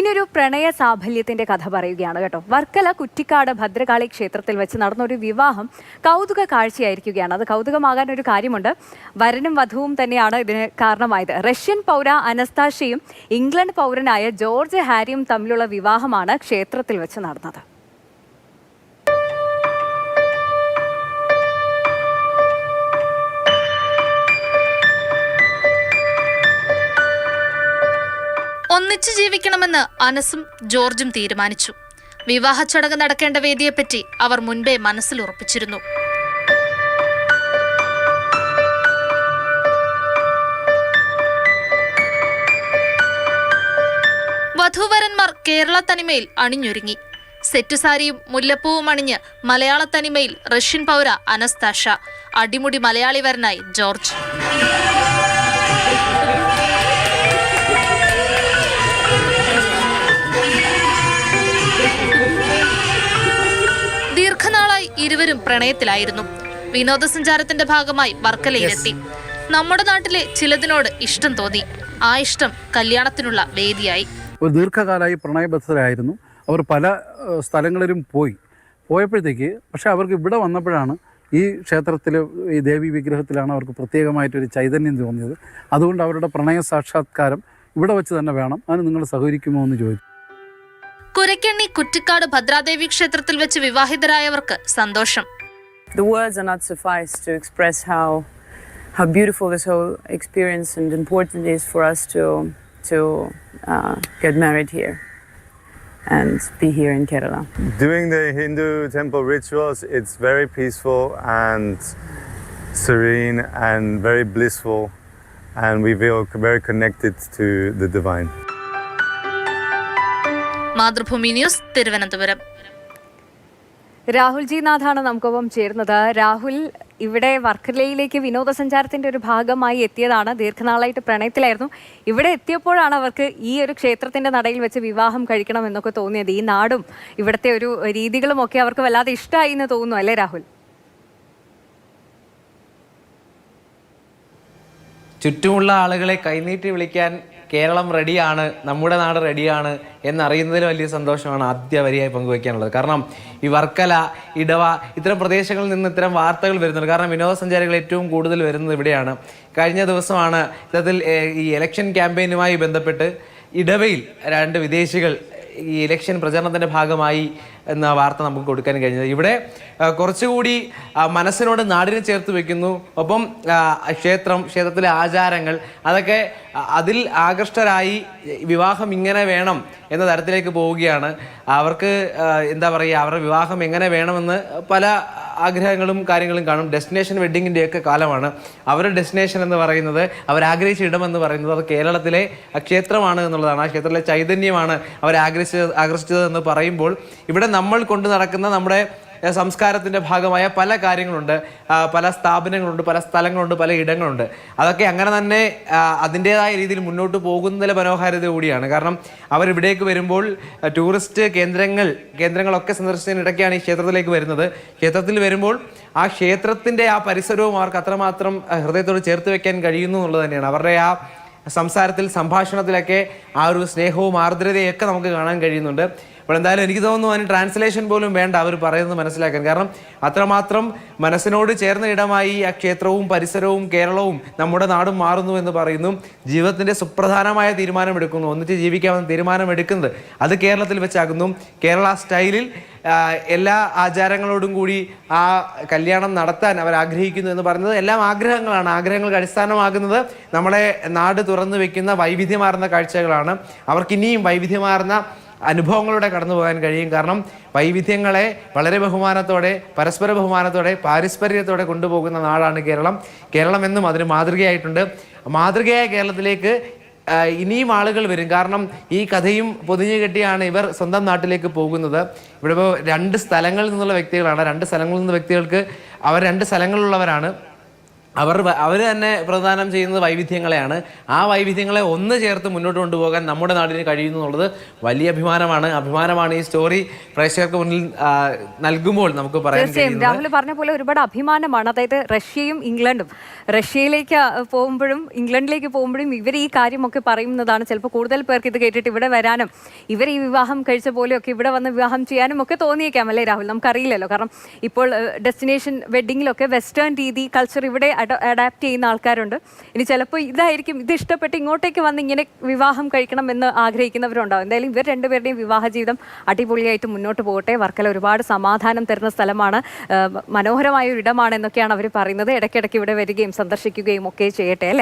ഇനി ഒരു പ്രണയ സാഫല്യത്തിന്റെ കഥ പറയുകയാണ് കേട്ടോ. വർക്കല കുറ്റിക്കാട് ഭദ്രകാളി ക്ഷേത്രത്തിൽ വെച്ച് നടന്ന ഒരു വിവാഹം കൗതുക കാഴ്ചയായിരിക്കുകയാണ്. അത് കൗതുകമാകാൻ ഒരു കാര്യമുണ്ട്. വരനും വധുവും തന്നെയാണ് ഇതിന് കാരണമായത്. റഷ്യൻ പൗര അനസ്താഷയും ഇംഗ്ലണ്ട് പൗരനായ ജോർജ് ഹാരിയും തമ്മിലുള്ള വിവാഹമാണ് ക്ഷേത്രത്തിൽ വെച്ച് നടന്നത്. ജീവിക്കണമെന്ന് അനസും ജോർജും തീരുമാനിച്ചു. വിവാഹ ചടങ്ങ് നടക്കേണ്ട വേദിയെപ്പറ്റി അവർ മുൻപേ മനസ്സിൽ ഉറപ്പിച്ചിരുന്നു. വധൂവരന്മാർ കേരള തനിമയിൽ അണിഞ്ഞൊരുങ്ങി. സെറ്റ് സാരിയും മുല്ലപ്പൂവും അണിഞ്ഞ് മലയാള തനിമയിൽ റഷ്യൻ പൗര അനസ്താഷ അടിമുടി മലയാളി വരനായി ജോർജ്. ഇരുവരും പ്രണയത്തിലായിരുന്നു. വിനോദസഞ്ചാരത്തിന്റെ ഭാഗമായി വർക്കലയിലെത്തി. നമ്മുടെ നാട്ടിലെ ചിലതിനോട് ഇഷ്ടം തോന്നി. ആ ഇഷ്ടം കല്യാണത്തിനുള്ള വേദിയായി. ഒരു ദീർഘകാലമായി പ്രണയബദ്ധരായിരുന്നു. അവർ പല സ്ഥലങ്ങളിലും പോയി. പോയപ്പോഴത്തേക്ക് പക്ഷേ അവർക്ക് ഇവിടെ വന്നപ്പോഴാണ് ഈ ക്ഷേത്രത്തിൽ ഈ ദേവി വിഗ്രഹത്തിലാണ് അവർക്ക് പ്രത്യേകമായിട്ടൊരു ചൈതന്യം തോന്നിയത്. അതുകൊണ്ട് അവരുടെ പ്രണയ സാക്ഷാത്കാരം ഇവിടെ വെച്ച് തന്നെ വേണം. അതിന് നിങ്ങൾ സഹകരിക്കുമോ എന്ന് ചോദിച്ചു. കുരക്കെണ്ണി കുറ്റിക്കാട് ഭദ്രാദേവി ക്ഷേത്രത്തിൽ വെച്ച് വിവാഹിതരായവർക്ക് സന്തോഷം the words are not suffice to express how how beautiful this whole experience and important it is for us to to uh, get married here and be here in Kerala. Doing the Hindu temple rituals, it's very peaceful and serene and very blissful, and we feel very connected to the divine. Mathrubhumi news Thiruvananthapuram. Rahul G നാഥാണ് നമുക്കൊപ്പം ചേരുന്നത്. രാഹുൽ ഇവിടെ വർക്കലയിലേക്ക് വിനോദസഞ്ചാരത്തിന്റെ ഒരു ഭാഗമായി എത്തിയതാണ്. ദീർഘനാളായിട്ട് പ്രണയത്തിലായിരുന്നു. ഇവിടെ എത്തിയപ്പോഴാണ് അവർക്ക് ഈ ഒരു ക്ഷേത്രത്തിന്റെ നടയിൽ വെച്ച് വിവാഹം കഴിക്കണം എന്നൊക്കെ തോന്നിയത്. ഈ നാടും ഇവിടുത്തെ ഒരു രീതികളും ഒക്കെ അവർക്ക് വല്ലാതെ ഇഷ്ടമായി എന്ന് തോന്നുന്നു അല്ലേ രാഹുൽ? ചുറ്റുമുള്ള ആളുകളെ കൈനീട്ടി വിളിക്കാൻ കേരളം റെഡിയാണ് നമ്മുടെ നാട് റെഡിയാണ് എന്നറിയുന്നതിൽ വലിയ സന്തോഷമാണ് ആദ്യ വരിയായി പങ്കുവയ്ക്കാനുള്ളത്. കാരണം ഈ വർക്കല ഇടവ ഇത്തരം പ്രദേശങ്ങളിൽ നിന്ന് ഇത്തരം വാർത്തകൾ വരുന്നുണ്ട്. കാരണം വിനോദസഞ്ചാരികൾ ഏറ്റവും കൂടുതൽ വരുന്നത് ഇവിടെയാണ്. കഴിഞ്ഞ ദിവസമാണ് ഇത്തരത്തിൽ ഈ ഇലക്ഷൻ ക്യാമ്പയിനുമായി ബന്ധപ്പെട്ട് ഇടവയിൽ രണ്ട് വിദേശികൾ ഈ ഇലക്ഷൻ പ്രചരണത്തിന്റെ ഭാഗമായി എന്ന വാർത്ത നമുക്ക് കൊടുക്കാൻ കഴിഞ്ഞത്. ഇവിടെ കുറച്ചുകൂടി മനസ്സിനോട് നാടിനെ ചേർത്ത് വെക്കുന്നു. ഒപ്പം ക്ഷേത്രം ക്ഷേത്രത്തിലെ ആചാരങ്ങൾ അതൊക്കെ അതിൽ ആകൃഷ്ടരായി വിവാഹം ഇങ്ങനെ വേണം എന്ന തരത്തിലേക്ക് പോവുകയാണ്. അവർക്ക് എന്താ പറയുക അവരുടെ വിവാഹം എങ്ങനെ വേണമെന്ന് പല ആഗ്രഹങ്ങളും കാര്യങ്ങളും കാണും. ഡെസ്റ്റിനേഷൻ വെഡ്ഡിങ്ങിന്റെ ഒക്കെ കാലമാണ്. അവരുടെ ഡെസ്റ്റിനേഷൻ എന്ന് പറയുന്നത് അവർ ആഗ്രഹിച്ച എന്ന് പറയുന്നത് അത് കേരളത്തിലെ ക്ഷേത്രമാണ് എന്നുള്ളതാണ്. ആ ക്ഷേത്രത്തിലെ ചൈതന്യമാണ് അവർ ആഗ്രഹിച്ചത് ആകർഷിച്ചത് എന്ന് പറയുമ്പോൾ ഇവിടെ നമ്മൾ കൊണ്ടു നടക്കുന്ന നമ്മുടെ ഏഹ് സംസ്കാരത്തിന്റെ ഭാഗമായ പല കാര്യങ്ങളുണ്ട്. പല സ്ഥാപനങ്ങളുണ്ട് പല സ്ഥലങ്ങളുണ്ട് പല ഇടങ്ങളുണ്ട്. അതൊക്കെ അങ്ങനെ തന്നെ അതിന്റേതായ അതിന്റെതായ രീതിയിൽ മുന്നോട്ട് പോകുന്നതിലെ മനോഹാരിത കൂടിയാണ്. കാരണം അവരിവിടേക്ക് വരുമ്പോൾ ടൂറിസ്റ്റ് കേന്ദ്രങ്ങൾ കേന്ദ്രങ്ങളൊക്കെ സന്ദർശിച്ചതിനിടയ്ക്കാണ് ഈ ക്ഷേത്രത്തിലേക്ക് വരുന്നത്. ക്ഷേത്രത്തിൽ വരുമ്പോൾ ആ ക്ഷേത്രത്തിന്റെ ആ പരിസരവും അവർക്ക് അത്രമാത്രം ഹൃദയത്തോട് ചേർത്ത് വെക്കാൻ കഴിയുന്നു എന്നുള്ളത് തന്നെയാണ്. അവരുടെ ആ സംസാരത്തിൽ സംഭാഷണത്തിലൊക്കെ ആ ഒരു സ്നേഹവും ആർദ്രതയൊക്കെ നമുക്ക് കാണാൻ കഴിയുന്നുണ്ട്. അപ്പോൾ എന്തായാലും എനിക്ക് തോന്നുന്നു അതിന് ട്രാൻസ്ലേഷൻ പോലും വേണ്ട അവർ പറയുന്നത് മനസ്സിലാക്കാൻ. കാരണം അത്രമാത്രം മനസ്സിനോട് ചേർന്ന ഇടമായി ആ ക്ഷേത്രവും പരിസരവും കേരളവും നമ്മുടെ നാടും മാറുന്നു എന്ന് പറയുന്നു. ജീവിതത്തിന്റെ സുപ്രധാനമായ തീരുമാനമെടുക്കുന്നു. ഒന്നിച്ച് ജീവിക്കാമെന്ന് തീരുമാനമെടുക്കുന്നത് അത് കേരളത്തിൽ വെച്ചാകുന്നു. കേരള സ്റ്റൈലിൽ എല്ലാ ആചാരങ്ങളോടും കൂടി ആ കല്യാണം നടത്താൻ അവർ ആഗ്രഹിക്കുന്നു എന്ന് പറയുന്നത് എല്ലാം ആഗ്രഹങ്ങളാണ്. ആഗ്രഹങ്ങൾക്ക് അടിസ്ഥാനമാകുന്നത് നമ്മളെ നാട് തുറന്നു വെക്കുന്ന വൈവിധ്യമാർന്ന കാഴ്ചകളാണ്. അവർക്ക് ഇനിയും വൈവിധ്യമാർന്ന അനുഭവങ്ങളുടെ കടന്നു പോകാൻ കഴിയും. കാരണം വൈവിധ്യങ്ങളെ വളരെ ബഹുമാനത്തോടെ പരസ്പര ബഹുമാനത്തോടെ പാരസ്പര്യത്തോടെ കൊണ്ടുപോകുന്ന നാടാണ് കേരളം. കേരളം എന്നും അതിന് മാതൃകയായിട്ടുണ്ട്. മാതൃകയായ കേരളത്തിലേക്ക് ഇനിയും ആളുകൾ വരും. കാരണം ഈ കഥയും പൊതിഞ്ഞു കെട്ടിയാണ് ഇവർ സ്വന്തം നാട്ടിലേക്ക് പോകുന്നത്. ഇവിടെ രണ്ട് സ്ഥലങ്ങളിൽ നിന്നുള്ള വ്യക്തികളാണ്. രണ്ട് സ്ഥലങ്ങളിൽ നിന്ന് വ്യക്തികൾക്ക് അവർ രണ്ട് സ്ഥലങ്ങളിലുള്ളവരാണ്. അവർ അവർ തന്നെ പ്രദാനം ചെയ്യുന്നത് വൈവിധ്യങ്ങളെയാണ്. ആ വൈവിധ്യങ്ങളെ ഒന്ന് ചേർത്ത് മുന്നോട്ട് കൊണ്ടുപോകാൻ നമ്മുടെ നാടിന് കഴിയുന്നു എന്നുള്ളത് വലിയ അഭിമാനമാണ്. അഭിമാനമാണ് ഈ സ്റ്റോറി പ്രേക്ഷകർക്ക് മുന്നിൽ നൽകുമ്പോൾ നമുക്ക് പറയാൻ രാഹുൽ പറഞ്ഞ പോലെ ഒരുപാട് അഭിമാനമാണ്. അതായത് റഷ്യയും ഇംഗ്ലണ്ടും. റഷ്യയിലേക്ക് പോകുമ്പോഴും ഇംഗ്ലണ്ടിലേക്ക് പോകുമ്പോഴും ഇവർ ഈ കാര്യമൊക്കെ പറയുന്നതാണ്. ചിലപ്പോൾ കൂടുതൽ പേർക്ക് ഇത് കേട്ടിട്ട് ഇവിടെ വരാനും ഇവർ ഈ വിവാഹം കഴിച്ച പോലെയൊക്കെ ഇവിടെ വന്ന് വിവാഹം ചെയ്യാനും ഒക്കെ തോന്നിയേക്കാം അല്ലേ രാഹുൽ? നമുക്കറിയില്ലല്ലോ. കാരണം ഇപ്പോൾ ഡെസ്റ്റിനേഷൻ വെഡിങ്ങിലൊക്കെ വെസ്റ്റേൺ രീതി കൾച്ചർ ഇവിടെ അഡാപ്റ്റ് ചെയ്യുന്ന ആൾക്കാരുണ്ട്. ഇനി ചിലപ്പോൾ ഇതായിരിക്കും ഇത് ഇഷ്ടപ്പെട്ട് ഇങ്ങോട്ടേക്ക് വന്ന് ഇങ്ങനെ വിവാഹം കഴിക്കണം എന്ന് ആഗ്രഹിക്കുന്നവരുണ്ടാവും. എന്തായാലും ഇവർ രണ്ടുപേരുടെയും വിവാഹ ജീവിതം അടിപൊളിയായിട്ട് മുന്നോട്ട് പോകട്ടെ. വർക്കല ഒരുപാട് സമാധാനം തരുന്ന സ്ഥലമാണ്. മനോഹരമായ ഒരു ഇടമാണ് എന്നൊക്കെയാണ് അവർ പറയുന്നത്. ഇടയ്ക്കിടയ്ക്ക് ഇവിടെ വരികയും സന്ദർശിക്കുകയും ഒക്കെ ചെയ്യട്ടെ അല്ലേ?